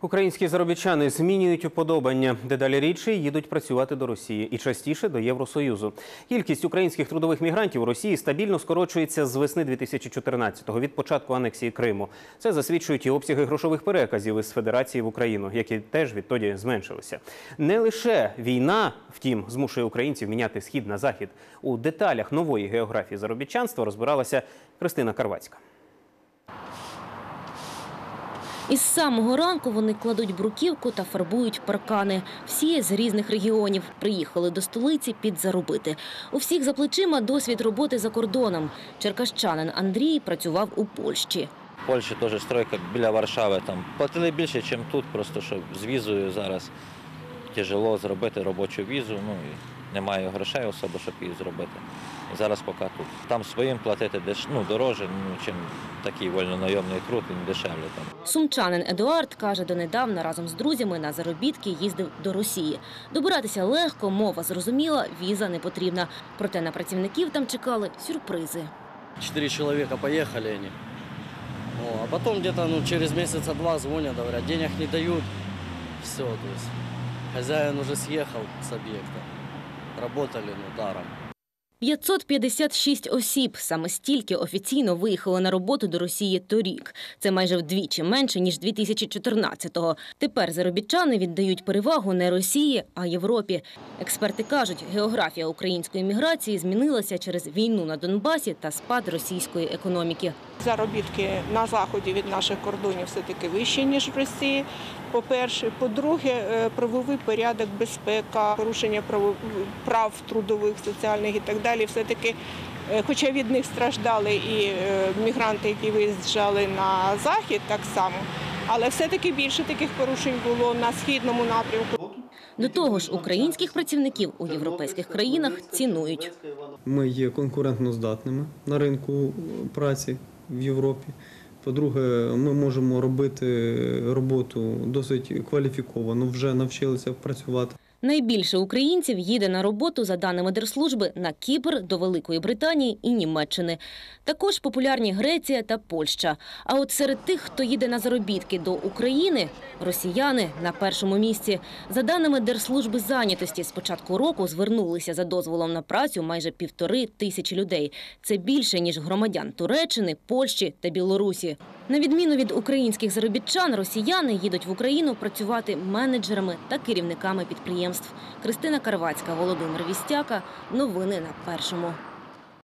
Українські заробітчани змінюють уподобання. Дедалі рідше їдуть працювати до Росії і частіше до Євросоюзу. Кількість українських трудових мігрантів у Росії стабільно скорочується з весни 2014-го, від початку анексії Криму. Це засвідчують і обсяги грошових переказів із Федерації в Україну, які теж відтоді зменшилися. Не лише війна, втім, змушує українців міняти схід на захід. У деталях нової географії заробітчанства розбиралася Христина Карвацька. Із самого ранку вони кладуть бруківку та фарбують паркани. Всі з різних регіонів приїхали до столиці підзаробити. У всіх за плечима досвід роботи за кордоном. Черкащанин Андрій працював у Польщі. В Польщі теж стройка біля Варшави. Там платили більше, ніж тут, просто що з візою зараз тяжело зробити робочу візу. Ну і немає грошей особо, щоб її зробити. І зараз поки тут. Там своїм платити деш... ну, дороже, ну, чим такий вольнонайомний труд, він дешевле там. Сумчанин Едуард каже, донедавна разом з друзями на заробітки їздив до Росії. Добиратися легко, мова зрозуміла, віза не потрібна. Проте на працівників там чекали сюрпризи. Четыре человека поехали они. О, а потом где-то ну, через месяца два звонят, говорят, денег не дают. Все, то есть хозяин уже съехал с объекта. Работали, ну, даром. 556 осіб саме стільки офіційно виїхало на роботу до Росії торік. Це майже вдвічі менше ніж 2014-го. Тепер заробітчани віддають перевагу не Росії, а Європі. Експерти кажуть, географія української міграції змінилася через війну на Донбасі та спад російської економіки. Заробітки на заході від наших кордонів все-таки вищі, ніж в Росії. По-перше, по-друге, е, правовий порядок, безпека, порушення прав трудових, соціальних і так далі. Все-таки, е, хоча від них страждали і е, мігранти, які виїжджали на захід, так само, але все-таки більше таких порушень було на східному напрямку. До того ж, українських працівників у європейських країнах цінують. Ми є конкурентно здатними на ринку праці в Європі. По-друге, ми можемо робити роботу досить кваліфіковано, вже навчилися працювати. Найбільше українців їде на роботу, за даними Держслужби, на Кіпр, до Великої Британії і Німеччини. Також популярні Греція та Польща. А от серед тих, хто їде на заробітки до України, росіяни на першому місці. За даними Держслужби зайнятості, з початку року звернулися за дозволом на працю майже півтори тисячі людей. Це більше, ніж громадян Туреччини, Польщі та Білорусі. На відміну від українських заробітчан, росіяни їдуть в Україну працювати менеджерами та керівниками підприємств. Кристина Карвацька, Володимир Вістяка. Новини на першому.